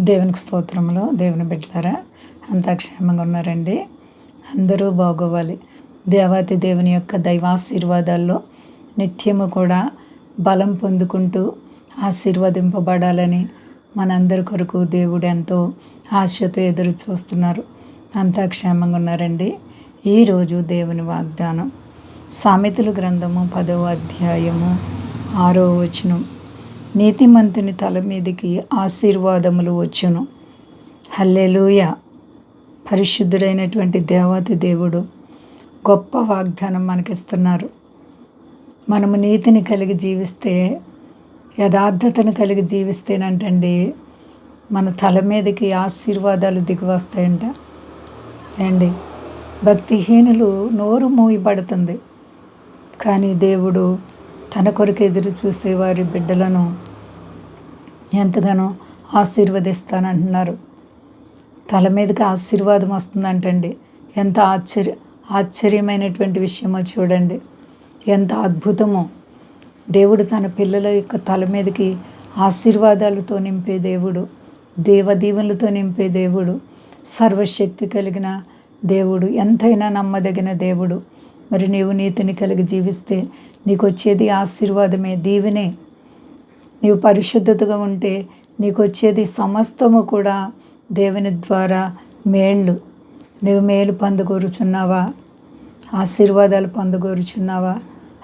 దేవునికి స్తోత్రములు. దేవుని బిడ్డలారా అంతా క్షేమంగా ఉన్నారండి. అందరూ బాగోవాలి. దేవాతి దేవుని యొక్క దైవాశీర్వాదాల్లో నిత్యము కూడా బలం పొందుకుంటూ ఆశీర్వదింపబడాలని మనందరి కొరకు దేవుడు ఎంతో ఆశతో ఎదురు చూస్తున్నారు. అంతా క్షేమంగా ఉన్నారండి ఈరోజు దేవుని వాగ్దానం. సామెతలు గ్రంథము పదవ అధ్యాయము ఆరో వచనం. నీతిమంతుని తల మీదకి ఆశీర్వాదములు వచ్చును. హల్లెలూయ. పరిశుద్ధుడైనటువంటి దేవాతి దేవుడు గొప్ప వాగ్దానం మనకిస్తున్నారు. మనము నీతిని కలిగి జీవిస్తే యథార్థతను కలిగి జీవిస్తేనంటండి మన తల మీదకి ఆశీర్వాదాలు దిగి వస్తాయంట అండి భక్తిహీనులు నోరు మూయబడుతుంది. కానీ దేవుడు తన కొరకు ఎదురు చూసే వారి బిడ్డలను ఎంతగానో ఆశీర్వదిస్తానంటున్నారు. తల మీదకి ఆశీర్వాదం వస్తుందంటండి. ఎంత ఆశ్చర్య ఆశ్చర్యమైనటువంటి విషయమో చూడండి. ఎంత అద్భుతమో. దేవుడు తన పిల్లల యొక్క తల మీదకి ఆశీర్వాదాలతో నింపే దేవుడు దేవదీవులతో నింపే దేవుడు సర్వశక్తి కలిగిన దేవుడు ఎంతైనా నమ్మదగిన దేవుడు. మరి నీవు నీతిని కలిగి జీవిస్తే నీకు వచ్చేది ఆశీర్వాదమే దీవెనే. నీవు పరిశుద్ధతగా ఉంటే నీకు వచ్చేది సమస్తము కూడా దేవుని ద్వారా మేళ్ళు నువ్వు మేలు పొందగోరుచున్నావా? ఆశీర్వాదాలు పొందగోరుచున్నావా?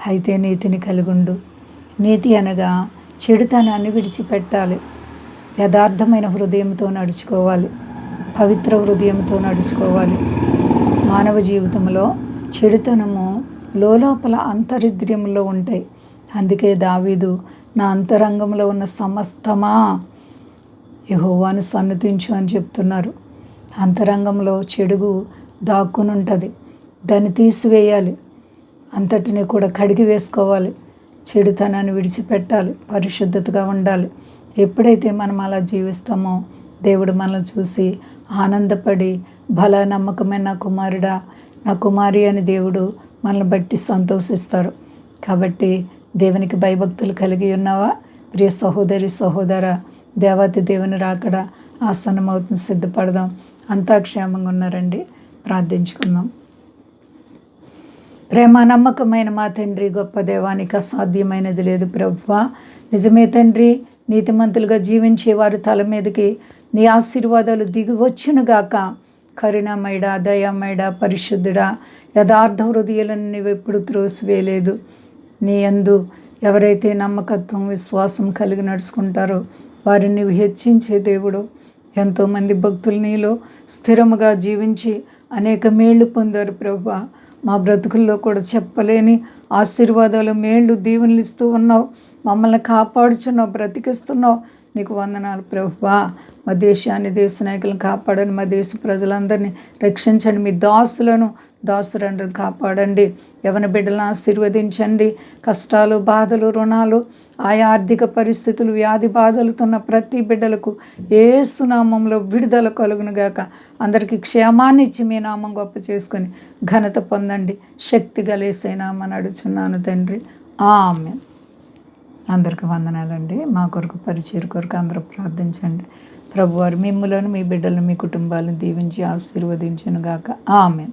అయితే నీతిని కలిగుండు. నీతి అనగా చెడుతనాన్ని విడిచిపెట్టాలి. యథార్థమైన హృదయంతో నడుచుకోవాలి. పవిత్ర హృదయంతో నడుచుకోవాలి. మానవ జీవితంలో చెడుతనము లోపల అంతరిద్ర్యంలో ఉంటాయి. అందుకే దావీదు నా అంతరంగంలో ఉన్న సమస్తమా యహోవాను సన్నతించు అని చెప్తున్నారు. అంతరంగంలో చెడుగు దాక్కుని ఉంటుంది దాన్ని తీసివేయాలి. అంతటిని కూడా కడిగి వేసుకోవాలి. చెడుతనాన్ని విడిచిపెట్టాలి. పరిశుద్ధతగా ఉండాలి. ఎప్పుడైతే మనం అలా జీవిస్తామో దేవుడు మనల్ని చూసి ఆనందపడి బల నమ్మకమైన కుమారుడా నా కుమారి అని దేవుడు మనల్ని బట్టి సంతోషిస్తారు. కాబట్టి దేవునికి భయభక్తులు కలిగి ఉన్నావా? ప్రియ సహోదరి సహోదర దేవాతి దేవుని రాకడ ఆసన్నమవుతుంది సిద్ధపడదాం. అంతా క్షేమంగా ఉన్నారండి. ప్రార్థించుకుందాం. ప్రేమ నమ్మకమైన మా తండ్రి గొప్ప దేవానికి అసాధ్యమైనది లేదు ప్రభువ. నిజమే తండ్రి నీతిమంతులుగా జీవించే వారి తల మీదకి నీ ఆశీర్వాదాలు దిగి వచ్చునుగాక. కరుణమేడ దయమేడ పరిశుద్ధుడా యథార్థ హృదయాలను నీవెప్పుడు త్రోసివేయలేదు. నీ అందు ఎవరైతే నమ్మకత్వం విశ్వాసం కలిగి నడుచుకుంటారో వారిని హెచ్చించే దేవుడు. ఎంతోమంది భక్తులు నీలో స్థిరముగా జీవించి అనేక మేళ్ళు పొందారు ప్రభు. మా బ్రతుకుల్లో కూడా చెప్పలేని ఆశీర్వాదాలు మేళ్ళు దీవెనలు ఇస్తూ ఉన్నావు. మమ్మల్ని కాపాడుచున్నావు బ్రతికిస్తున్నావు. నీకు వందనాలు ప్రభువా మా దేశాన్ని దేశ నాయకులను కాపాడని మా దేశ ప్రజలందరినీ రక్షించండి. మీ దాసులను దాసురండ్రిని కాపాడండి. యవన బిడ్డలను ఆశీర్వదించండి. కష్టాలు బాధలు రుణాలు ఆయా ఆర్థిక పరిస్థితులు వ్యాధి బాధలుతున్న ప్రతి బిడ్డలకు ఏ సునామంలో విడుదల కలుగునుగాక అందరికీ క్షేమాన్ని ఇచ్చి మీ నామం గొప్ప చేసుకొని ఘనత పొందండి. శక్తి గలేసే నామని అడుచున్నాను తండ్రి. ఆమె అందరికి వందనాలండి. మా కొరకు పరిచయం కొరకు అందరూ ప్రార్థించండి. ప్రభువారు మిమ్మలను మీ బిడ్డలను మీ కుటుంబాలను దీవించి ఆశీర్వదించను గాక. ఆమె